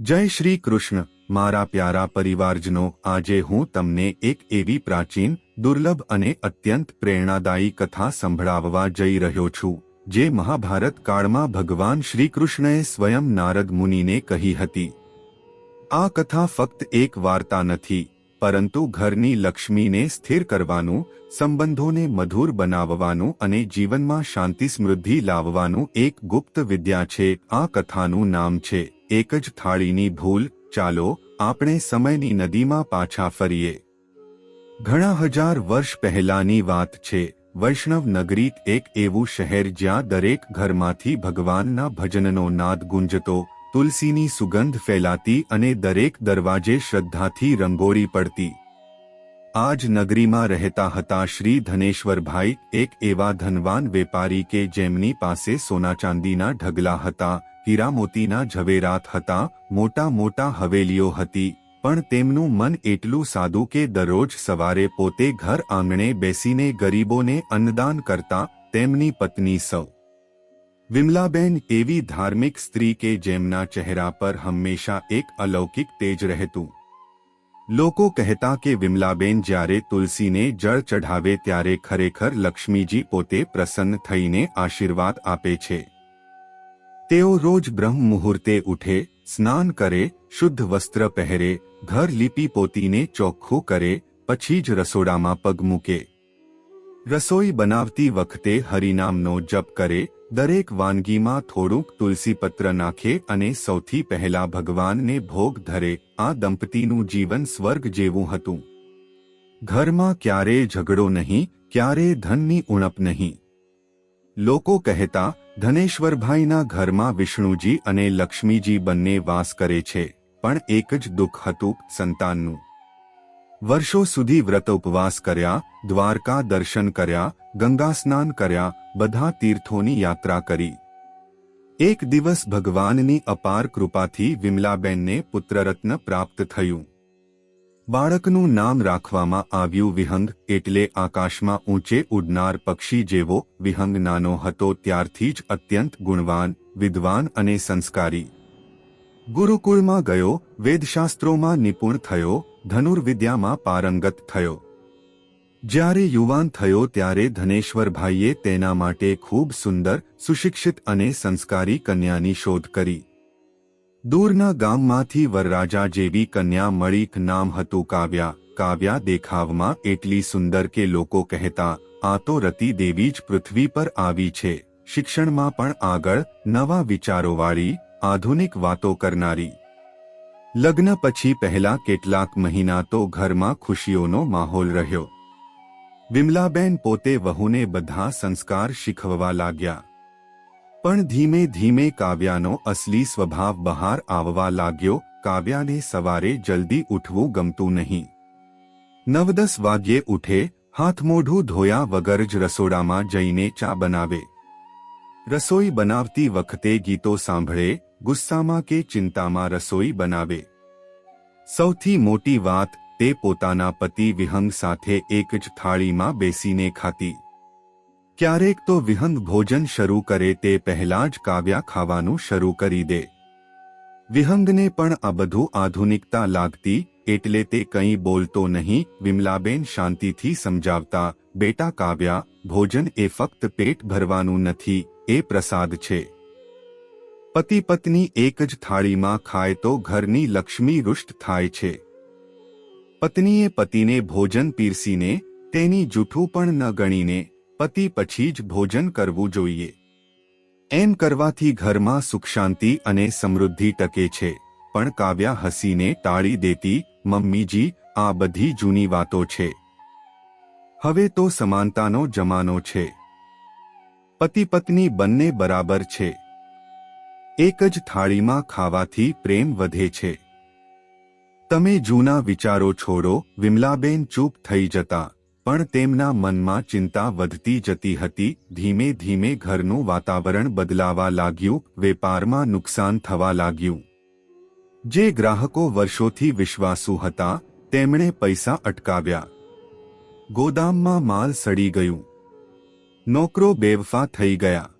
જય શ્રી કૃષ્ણ. મારા પ્યારા પરિવારજનો, આજે હું તમને એક એવી પ્રાચીન, દુર્લભ અને અત્યંત પ્રેરણાદાયી કથા સંભળાવવા જઈ રહ્યો છું, જે મહાભારત કાળમાં ભગવાન શ્રીકૃષ્ણએ સ્વયં નારદ મુનિને કહી હતી. આ કથા ફક્ત એક વાર્તા નથી, પરંતુ ઘરની લક્ષ્મીને સ્થિર કરવાનું, સંબંધોને મધુર બનાવવાનું અને જીવનમાં શાંતિ સમૃદ્ધિ લાવવાનું એક ગુપ્ત વિદ્યા છે. આ કથાનું નામ છે એક જ થાળીની ભૂલ ચાલો આપણે સમયની નદીમાં પાછા ફરીએ. ઘણા હજાર વર્ષ પહેલાની વાત છે, વૈષ્ણવ નગરી એક એવું શહેર જ્યાં દરેક ઘરમાંથી ભગવાનના ભજનનો નાદ ગુંજતો, તુલસીની સુગંધ ફેલાતી અને દરેક દરવાજે શ્રદ્ધાથી રંગોળી પડતી. આજ નગરીમાં રહેતા હતા શ્રી ધનેશ્વરભાઈ, એક એવા ધનવાન વેપારી કે જેમની પાસે સોના ચાંદીના ઢગલા હતા, હીરામોતીના ઝવેરાત હતા, મોટા મોટા હવેલીઓ હતી, પણ તેમનું મન એટલું સાદું કે દરરોજ સવારે પોતે ઘર આંગણે બેસીને ગરીબોને અન્નદાન કરતા તેમની પત્ની સૌ. વિમલાબેન એવી ધાર્મિક સ્ત્રી કે જેમના ચહેરા પર હંમેશા એક અલૌકિક તેજ રહેતું. લોકો કહેતા કે વિમલાબેન જ્યારે તુલસીને જળ ચઢાવે ત્યારે ખરેખર લક્ષ્મીજી પોતે પ્રસન્ન થઈને આશીર્વાદ આપે છે. તેઓ રોજ બ્રહ્મ મુહૂર્તે ઉઠે, સ્નાન કરે, શુદ્ધ વસ્ત્ર પહેરે, ઘર લીપી પોતીને ચોખ્ખું કરે, પછી જ રસોડામાં પગ મૂકે. રસોઈ બનાવતી વખતે હરિનામનો જપ કરે, દરેક વાનગીમાં થોડુંક તુલસીપત્ર નાખે અને સૌથી પહેલા ભગવાનને ભોગ ધરે, આ દંપતીનું જીવન સ્વર્ગ જેવું હતું. ઘરમાં ક્યારેય ઝઘડો નહીં, ક્યારેય ધનની ઉણપ નહીં. લોકો કહેતા, ધનેશ્વરભાઈના ઘરમાં વિષ્ણુજી અને લક્ષ્મીજી બંને વાસ કરે છે, પણ એક જ દુઃખ હતું સંતાનનું. વર્ષો સુધી વ્રત ઉપવાસ કર્યા, દ્વારકા દર્શન કર્યા, ગંગા સ્નાન કર્યા, બધા તીર્થોની યાત્રા કરી. એક દિવસ ભગવાનની અપાર કૃપાથી વિમલાબેનને પુત્રરત્ન પ્રાપ્ત થયું. બાળકનું નામ રાખવામાં આવ્યું વિહંગ એટલે આકાશમાં ઊંચે ઉડનાર પક્ષી જેવો વિહંગ નાનો હતો ત્યારથી જ અત્યંત ગુણવાન, વિદ્વાન અને સંસ્કારી. ગુરુકુળમાં ગયો, વેદશાસ્ત્રોમાં નિપુણ થયો ધનુર્વિદ્યામાં પારંગત થયો. જ્યારે યુવાન થયો ત્યારે ધનેશ્વરભાઈએ તેના માટે ખૂબ સુંદર, સુશિક્ષિત અને સંસ્કારી કન્યાની શોધ કરી. દૂરના ગામમાંથી વરરાજા જેવી કન્યા મળીક નામ હતું કાવ્યા. કાવ્યા દેખાવમાં એટલી સુંદર કે લોકો કહેતા, આ તો રતી દેવી જ પૃથ્વી પર આવી છે. શિક્ષણમાં પણ આગળ, નવા વિચારોવાળી, આધુનિક વાતો કરનારી. લગ્ન પછી પહેલા કેટલાક મહિના તો ઘરમાં ખુશીઓનો માહોલ રહ્યો. વિમલાબેન પોતે વહુને બધા સંસ્કાર શીખવવા લાગ્યા. પણ ધીમે ધીમે કાવ્યાનો અસલી સ્વભાવ બહાર આવવા લાગ્યો. કાવ્યાને સવારે જલ્દી ઉઠવું ગમતું નહીં. નવ દસ વાગ્યે ઉઠે, હાથ મોઢું ધોયા વગર જ રસોડામાં જઈને ચા બનાવે. રસોઈ બનાવતી વખતે ગીતો સાંભળે ગુસ્સામાં કે ચિંતામાં રસોઈ બનાવે. સૌથી મોટી વાત તે પોતાના પતિ વિહંગ સાથે એક જ થાળીમાં બેસીને ખાતી. ક્યારેક તો વિહંગ ભોજન શરૂ કરે તે પહેલા જ કાવ્યા ખાવાનું શરૂ કરી દે. વિહંગને પણ આ બધું આધુનિકતા લાગતી એટલે તે કંઈ બોલતો નહીં, વિમલાબેન શાંતિથી સમજાવતા, બેટા કાવ્યા, ભોજન એ ફક્ત પેટ ભરવાનું નથી, એ પ્રસાદ છે. પતિ પત્ની એક જ થાળીમાં ખાય તો ઘરની લક્ષ્મી રુષ્ટ થાય છે. પત્નીએ પતિને ભોજન પીરસીને તેની જૂઠું પણ ન ગણીને પતિ પછી જ ભોજન કરવું જોઈએ. એમ કરવાથી ઘરમાં સુખ શાંતિ અને સમૃદ્ધિ ટકે છે, પણ કાવ્યા હસીને ટાળી દેતી, મમ્મીજી, આ બધી જૂની વાતો છે. હવે તો સમાનતાનો જમાનો છે. પતિ પત્ની બંને બરાબર છે. એક જ થાળીમાં ખાવાથી પ્રેમ વધે છે. તમે જૂના વિચારો છોડો, વિમલાબેન ચૂપ થઈ જતા, પણ તેમના મનમાં ચિંતા વધતી જતી હતી, ધીમે ધીમે ઘરનું વાતાવરણ બદલાવા લાગ્યું, વેપારમાં નુકસાન થવા લાગ્યું. જે ગ્રાહકો વર્ષોથી વિશ્વાસુ હતા, તેમણે પૈસા અટકાવ્યા. ગોદામમાં માલ સડી ગયું. નોકરો બેવફા થઈ ગયા.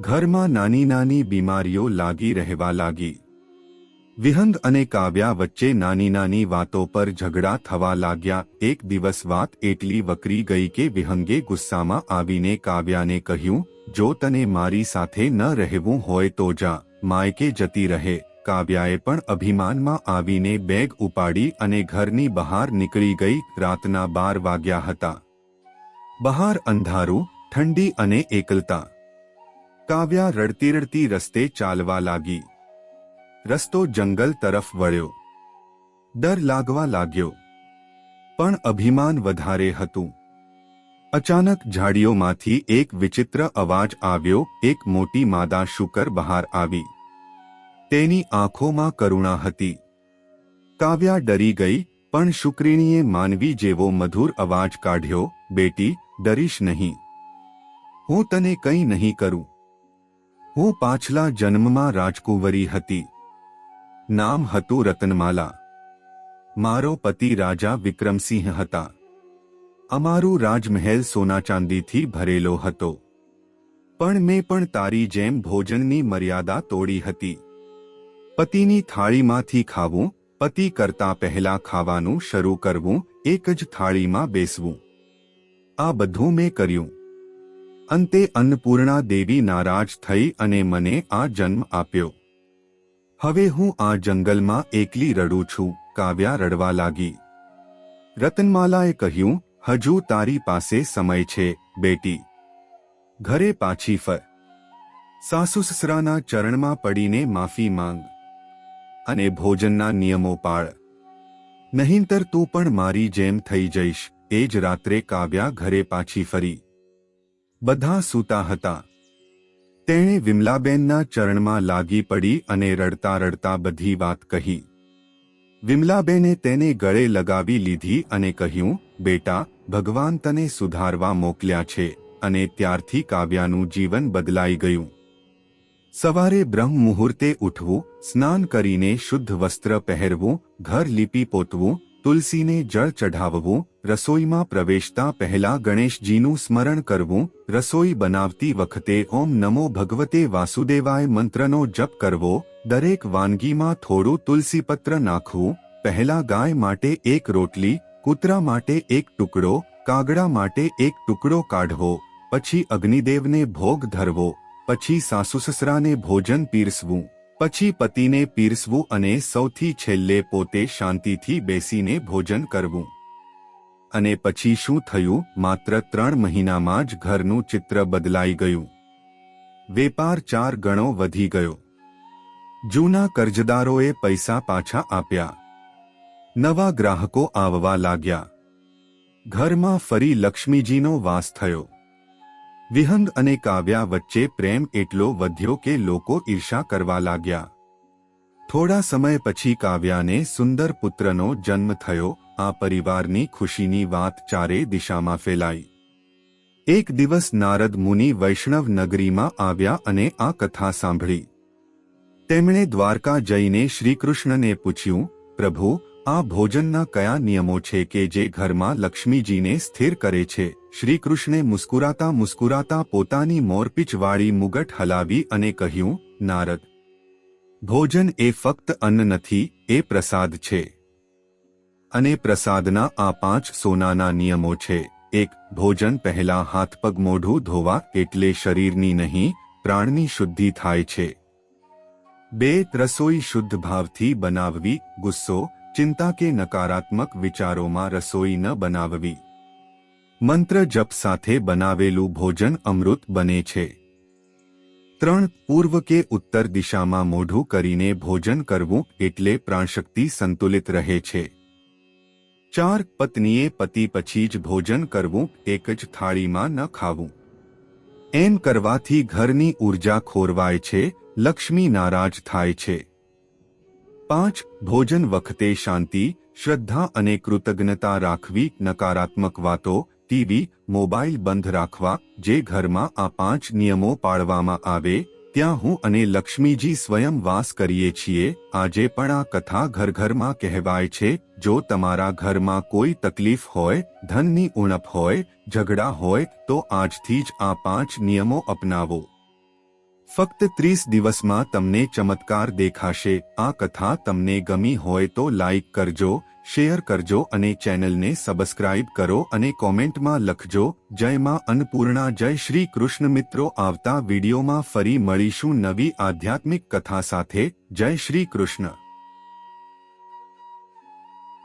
ઘરમાં નાની નાની બીમારીઓ લાગી રહેવા લાગી. વિહંગ અને કાવ્યા વચ્ચે નાની નાની વાતો પર ઝઘડા થવા લાગ્યા. એક દિવસ વાત એટલી વકરી ગઈ કે વિહંગે ગુસ્સામાં આવીને કાવ્યાને કહ્યું, જો તને મારી સાથે ન રહેવું હોય તો જા, માયકે જતી રહે. કાવ્યાએ પણ અભિમાનમાં આવીને બેગ ઉપાડી અને ઘરની બહાર નીકળી ગઈ. રાતના બાર વાગ્યા હતા. બહાર અંધારું, ઠંડી અને એકલતા. કાવ્યા રડતી રડતી રસ્તે ચાલવા લાગી. રસ્તો જંગલ તરફ વળ્યો. ડર લાગવા લાગ્યો. પણ અભિમાન વધારે હતું. અચાનક ઝાડીઓમાંથી એક વિચિત્ર અવાજ આવ્યો, એક મોટી માદા શુકર બહાર આવી. તેની આંખોમાં કરુણા હતી. કાવ્યા ડરી ગઈ, પણ શુક્રિણીએ માનવી જેવો મધુર અવાજ કાઢ્યો, બેટી, ડરીશ નહીં. હું તને કંઈ નહીં કરું. હું પાછલા જન્મમાં રાજકુંવરી હતી. નામ હતું રતનમાલા. મારો પતિ રાજા વિક્રમસિંહ હતા. અમારું રાજમહેલ સોના ચાંદીથી ભરેલો હતો. પણ મેં પણ તારી જેમ ભોજનની મર્યાદા તોડી હતી. પતિની થાળીમાંથી ખાવું, પતિ કરતા પહેલા ખાવાનું શરૂ કરવું, એક જ થાળીમાં બેસવું. આ બધું મેં કર્યું. અંતે અન્નપૂર્ણા દેવી નારાજ થઈ અને મને આ જન્મ આપ્યો. હવે હું આ જંગલમાં એકલી રડું છું, કાવ્યા રડવા લાગી. રતનમાલાએ કહ્યું, હજુ તારી પાસે સમય છે, બેટી. ઘરે પાછી ફર. સાસુ સસરાના ચરણમાં પડીને માફી માંગ. અને ભોજનના નિયમો પાળ. નહીંતર તું પણ મારી જેમ થઈ જઈશ. એ જ રાત્રે કાવ્યા ઘરે પાછી ફરી. બધા સૂતા હતા. તેણે વિમલાબેનના ચરણમાં લાગી પડી અને રડતા રડતા બધી વાત કહી. વિમલાબેને તેને ગળે લગાવી લીધી અને કહ્યું, બેટા, ભગવાન તને સુધારવા મોકલ્યા છે અને ત્યારથી કાવ્યાનું જીવન બદલાઈ ગયું. સવારે બ્રહ્મ મુહૂર્તે ઉઠવું, સ્નાન કરીને શુદ્ધ વસ્ત્ર પહેરવું, ઘર લીપી પોતવું, તુલસીને જળ ચઢાવવું રસોઈમાં પ્રવેશતા પહેલા ગણેશજીનું સ્મરણ કરવું, રસોઈ બનાવતી વખતે ઓમ નમો ભગવતે વાસુદેવાય મંત્રનો જપ કરવો, દરેક વાનગીમાં થોડું તુલસીપત્ર નાખવું, પહેલા ગાય માટે એક રોટલી, કૂતરા માટે એક ટુકડો, કાગડા માટે એક ટુકડો કાઢવો, પછી અગ્નિદેવને ભોગ ધરવો, પછી સાસુ સસરાને ભોજન પીરસવું, પછી પતિને પીરસવું અને સૌથી છેલ્લે પોતે શાંતિથી બેસીને ભોજન કરવું. અને પછી શું થયું? માત્ર ત્રણ મહિનામાં જ ઘરનું ચિત્ર બદલાઈ ગયું. વેપાર ચાર ગણો વધી ગયો. જૂના કરજદારોએ પૈસા પાછા આપ્યા. નવા ગ્રાહકો આવવા લાગ્યા. ઘરમાં ફરી લક્ષ્મીજીનો વાસ થયો. વિહંગ અને કાવ્યા વચ્ચે પ્રેમ એટલો વધ્યો કે લોકો ઈર્ષા કરવા લાગ્યા. થોડા સમય પછી કાવ્યાને સુંદર પુત્રનો જન્મ થયો આ પરિવારની ખુશીની વાત ચારે દિશામાં ફેલાઈ. એક દિવસ નારદ મુનિ વૈષ્ણવ નગરીમાં આવ્યા અને આ કથા સાંભળી. તેમણે દ્વારકા જઈને શ્રીકૃષ્ણને પૂછ્યું, પ્રભુ, આ ભોજનના કયા નિયમો છે કે જે ઘરમાં લક્ષ્મીજીને સ્થિર કરે છે શ્રીકૃષ્ણે મુસ્કુરાતા મુસ્કુરાતા પોતાની મોરપીચવાળી મુગટ હલાવી અને કહ્યું, નારદ, ભોજન એ ફક્ત અન્ન નથી, એ પ્રસાદ છે. અને પ્રસાદના આ પાંચ સોનાના નિયમો છે. એક, ભોજન પહેલા હાથપગ મોઢું ધોવા એટલે શરીરની નહીં, પ્રાણની શુદ્ધિ થાય છે. બે, રસોઈ શુદ્ધ ભાવથી બનાવવી, ગુસ્સો, ચિંતા કે નકારાત્મક વિચારોમાં રસોઈ ન બનાવવી. મંત્ર જપ સાથે બનાવેલું ભોજન અમૃત બને છે. ત્રણ, પૂર્વ કે ઉત્તર દિશામાં મોઢું કરીને ભોજન કરવું એટલે પ્રાણશક્તિ સંતુલિત રહે છે. ચાર પત્નીએ પતિ પછી જ ભોજન કરવું, એક જ થાળીમાં ન ખાવું. એમ કરવાથી ઘરની ઊર્જા ખોરવાય છે, લક્ષ્મી નારાજ થાય છે. પાંચ, ભોજન વખતે શાંતિ, શ્રદ્ધા અને કૃતજ્ઞતા રાખવી, નકારાત્મક વાતો, ટીવી, મોબાઈલ બંધ રાખવા, જે ઘરમાં આ પાંચ નિયમો પાળવામાં આવે ત્યાં હું અને લક્ષ્મીજી સ્વયં વાસ કરીએ છીએ. આજે પણ આ કથા ઘર ઘરમાં કહેવાય છે, જો તમારા ઘરમાં કોઈ તકલીફ હોય, ધનની ઉણપ હોય, ઝઘડા હોય, તો આજથી જ આ પાંચ નિયમો અપનાવો. ફક્ત ત્રીસ દિવસમાં તમને ચમત્કાર દેખાશે. આ કથા તમને ગમી હોય તો લાઈક કરજો શેર કરજો અને ચેનલને સબસ્ક્રાઇબ કરો અને કોમેન્ટમાં લખજો, જય માં અન્નપૂર્ણા, જય શ્રી કૃષ્ણ મિત્રો, આવતા વિડીયોમાં ફરી મળીશું નવી આધ્યાત્મિક કથા સાથે, જય શ્રી કૃષ્ણ.